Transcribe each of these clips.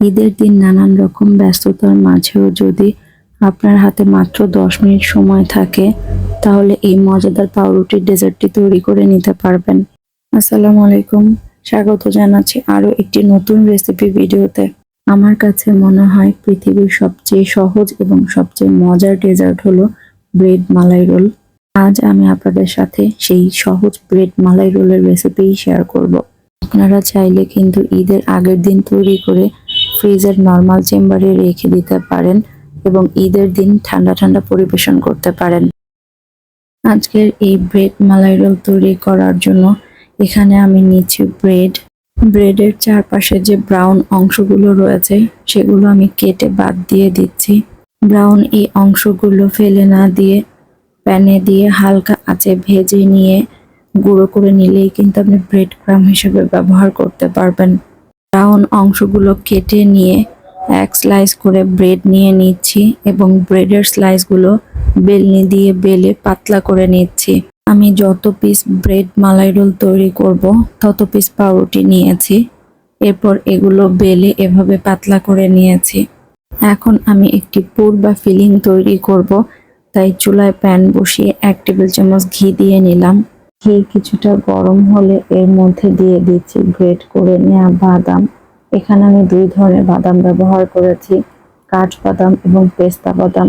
ঈদের দিন নানান রকম ব্যস্ততার মাঝেও যদি আপনার হাতে মাত্র দশ মিনিট সময় থাকে, তাহলে এই মজাদার পাউরুটির ডেজার্টটি তৈরি করে নিতে পারবেন। আসসালামু আলাইকুম। স্বাগত জানাচ্ছি আরও একটি নতুন রেসিপি ভিডিওতে। আমার কাছে মনে হয় পৃথিবীর সবচেয়ে সহজ এবং সবচেয়ে মজার ডেজার্ট হলো ব্রেড মালাই রোল। আজ আমি আপনাদের সাথে সেই সহজ ব্রেড মালাই রোলের রেসিপি শেয়ার করব। আপনারা চাইলে কিন্তু ঈদের আগের দিন তৈরি করে ফ্রিজের নর্মাল চেম্বারে রেখে দিতে পারেন এবং ঈদের দিন ঠান্ডা ঠান্ডা পরিবেশন করতে পারেন। আজকের এই ব্রেড মালাই রোল তৈরি করার জন্য এখানে আমি নিচ্ছি ব্রেড। ব্রেডের চারপাশে যে ব্রাউন অংশগুলো রয়েছে সেগুলো আমি কেটে বাদ দিয়ে দিচ্ছি। ব্রাউন এই অংশগুলো ফেলে না দিয়ে প্যানে দিয়ে হালকা আঁচে ভেজে নিয়ে গুঁড়ো করে নিলেই কিন্তু আপনি ব্রেড ক্রাম হিসেবে ব্যবহার করতে পারবেন। ব্রাউন অংশগুলো কেটে নিয়ে এক স্লাইস করে ব্রেড নিয়ে নিচ্ছি এবং ব্রেডের স্লাইসগুলো বেলনি দিয়ে বেলে পাতলা করে নিচ্ছি। আমি যত পিস ব্রেড মালাই রোল তৈরি করব, তত পিস পাউরুটি নিয়েছি। এরপর এগুলো বেলে এভাবে পাতলা করে নিয়েছি। এখন আমি একটি পুর বা ফিলিং তৈরি করব, তাই চুলায় প্যান বসিয়ে এক টেবিল চামচ ঘি দিয়ে নিলাম। ঘি কিছুটা গরম হলে এর মধ্যে দিয়ে দিচ্ছি গ্রেট করে নেওয়া বাদাম। এখানে আমি দুই ধরনের বাদাম ব্যবহার করেছি, কাঠ বাদাম এবং পেস্তা বাদাম।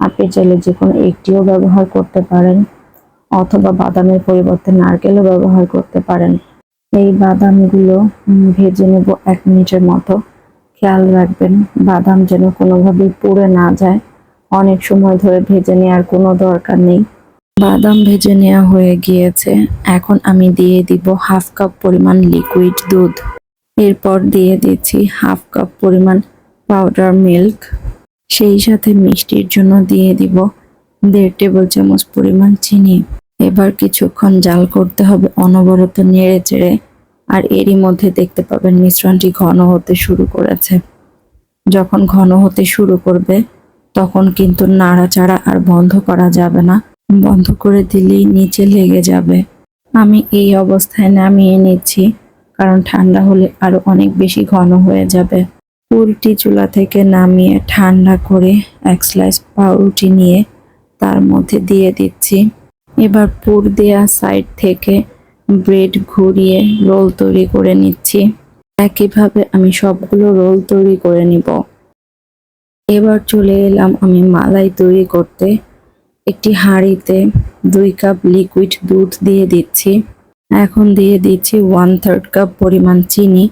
আপনি চাইলে যে কোনো একটিও ব্যবহার করতে পারেন অথবা বাদামের পরিবর্তে নারকেলও ব্যবহার করতে পারেন। এই বাদামগুলো ভেজে নেব এক মিনিটের মতো। খেয়াল রাখবেন, বাদাম যেন কোনোভাবেই পুড়ে না যায়। অনেক সময় ধরে ভেজে নেওয়ার কোনো দরকার নেই। বাদাম ভেজে নেওয়া হয়ে গিয়েছে। এখন আমি দিয়ে দিব হাফ কাপ পরিমাণ লিকুইড দুধ। এরপর দিয়ে দিচ্ছি হাফ কাপ পরিমাণ পাউডার মিল্ক সেই সাথে মিষ্টির জন্য দিয়ে দিব দেড় টেবিল চামচ পরিমাণ চিনি। এবার কিছুক্ষণ জাল করতে হবে অনবরত নেড়ে চেড়ে। আর এরই মধ্যে দেখতে পাবেন মিশ্রণটি ঘন হতে শুরু করেছে। যখন ঘন হতে শুরু করবে, তখন কিন্তু নাড়াচাড়া আর বন্ধ করা যাবে না। বন্ধ করে দিলেই নিচে লেগে যাবে। আমি এই অবস্থায় নামিয়ে নিচ্ছি, কারণ ঠান্ডা হলে আরও অনেক বেশি ঘন হয়ে যাবে। পুরটি চুলা থেকে নামিয়ে ঠান্ডা করে এক স্লাইস পাউরুটি নিয়ে তার মধ্যে দিয়ে দিচ্ছি। এবার পুর দেয়া সাইড থেকে ব্রেড ঘুরিয়ে রোল তৈরি করে নিচ্ছি। একইভাবে আমি সবগুলো রোল তৈরি করে নিব। এবার চলে এলাম আমি মালাই তৈরি করতে। একটি হাঁড়িতে দুই কাপ লিকুইড দুধ দিয়ে দিচ্ছি। এখন দিয়ে দিচ্ছি ওয়ান থার্ড কাপ পরিমাণ চিনি।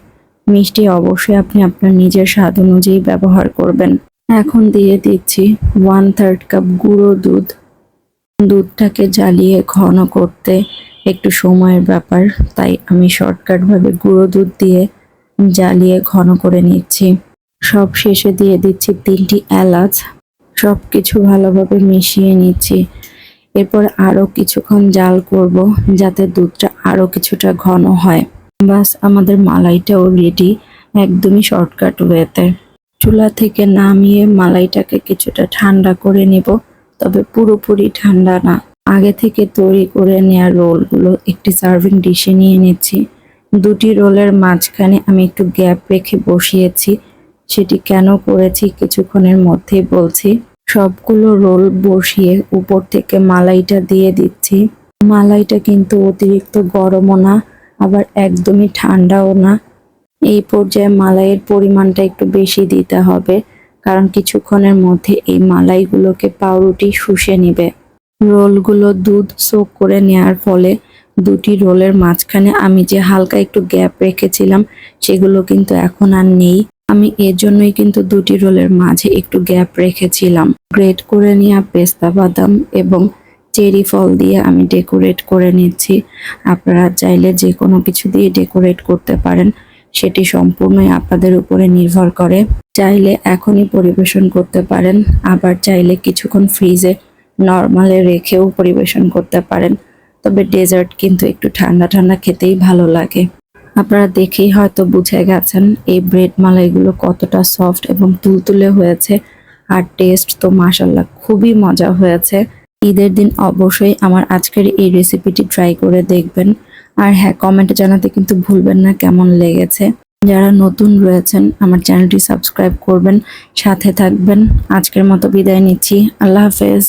মিষ্টি অবশ্যই আপনি আপনার নিজের স্বাদ অনুযায়ী ব্যবহার করবেন। এখন দিয়ে দিচ্ছি ওয়ান থার্ড কাপ গুঁড়ো দুধ। দুধটাকে জ্বালিয়ে ঘন করতে একটু সময়ের ব্যাপার, তাই আমি শর্টকাটভাবে গুঁড়ো দুধ দিয়ে জ্বালিয়ে ঘন করে নিচ্ছি। সব শেষে দিয়ে দিচ্ছি তিনটি এলাচ। সব কিছু ভালোভাবে মিশিয়ে নিচ্ছি। এরপর আরও কিছুক্ষণ জাল করব যাতে দুধটা আরও কিছুটা ঘন হয়। বাস, আমাদের মালাইটাও রেডি একদমই শর্টকাট ওয়েতে চুলা থেকে নামিয়ে মালাইটাকে কিছুটা ঠান্ডা করে নিব, তবে পুরোপুরি ঠান্ডা না। আগে থেকে তৈরি করে নেওয়া রোলগুলো একটি সার্ভিং ডিশে নিয়ে নিচ্ছি। দুটি রোলের মাঝখানে আমি একটু গ্যাপ রেখে বসিয়েছি। সেটি কেন করেছি কিছুক্ষণের মধ্যেই বলছি। সবগুলো রোল বসিয়ে উপর থেকে মালাইটা দিয়ে দিচ্ছি। মালাইটা কিন্তু অতিরিক্ত গরমও না, আবার একদমই ঠান্ডাও না। এই পর্যায়ে মালাইয়ের পরিমাণটা একটু বেশি দিতে হবে, কারণ কিছুক্ষণের মধ্যে এই মালাইগুলোকে পাউরুটি শুষে নেবে। রোলগুলো দুধ সোক করে নেয়ার ফলে দুটি রোলের মাঝখানে আমি যে হালকা একটু গ্যাপ রেখেছিলাম, সেগুলো কিন্তু এখন আর নেই। আমি এর জন্যই কিন্তু দুটি রোলের মাঝে একটু গ্যাপ রেখেছিলাম। গ্রেট করে নেওয়া পেস্তা বাদাম এবং চেরি ফল দিয়ে আমি ডেকোরেট করে নিচ্ছি। আপনারা চাইলে যে কোনো কিছু দিয়ে ডেকোরেট করতে পারেন, সেটি সম্পূর্ণই আপনাদের উপরে নির্ভর করে। চাইলে এখনই পরিবেশন করতে পারেন, আবার চাইলে কিছুক্ষণ ফ্রিজে নর্মালে রেখেও পরিবেশন করতে পারেন। তবে ডেজার্ট কিন্তু একটু ঠান্ডা ঠান্ডা খেতেই ভালো লাগে। আপনারা দেখেই হয়তো বুঝে গেছেন, এই ব্রেড মালাইগুলো কতটা সফট এবং তুলতুলে হয়েছে। আর টেস্ট তো মাসাল্লাহ খুবই মজা হয়েছে। ঈদের দিন অবশ্যই আমার আজকের এই রেসিপিটি ট্রাই করে দেখবেন। আর হ্যাঁ কমেন্টে জানাতে কিন্তু ভুলবেন না কেমন লেগেছে। যারা নতুন রয়েছেন, আমার চ্যানেলটি সাবস্ক্রাইব করবেন, সাথে থাকবেন। আজকের মতো বিদায় নিচ্ছি। আল্লাহ হাফেজ।